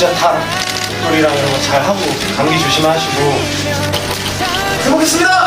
진짜 다 우리랑 이런 거 잘 하고 감기 조심하시고 해보겠습니다.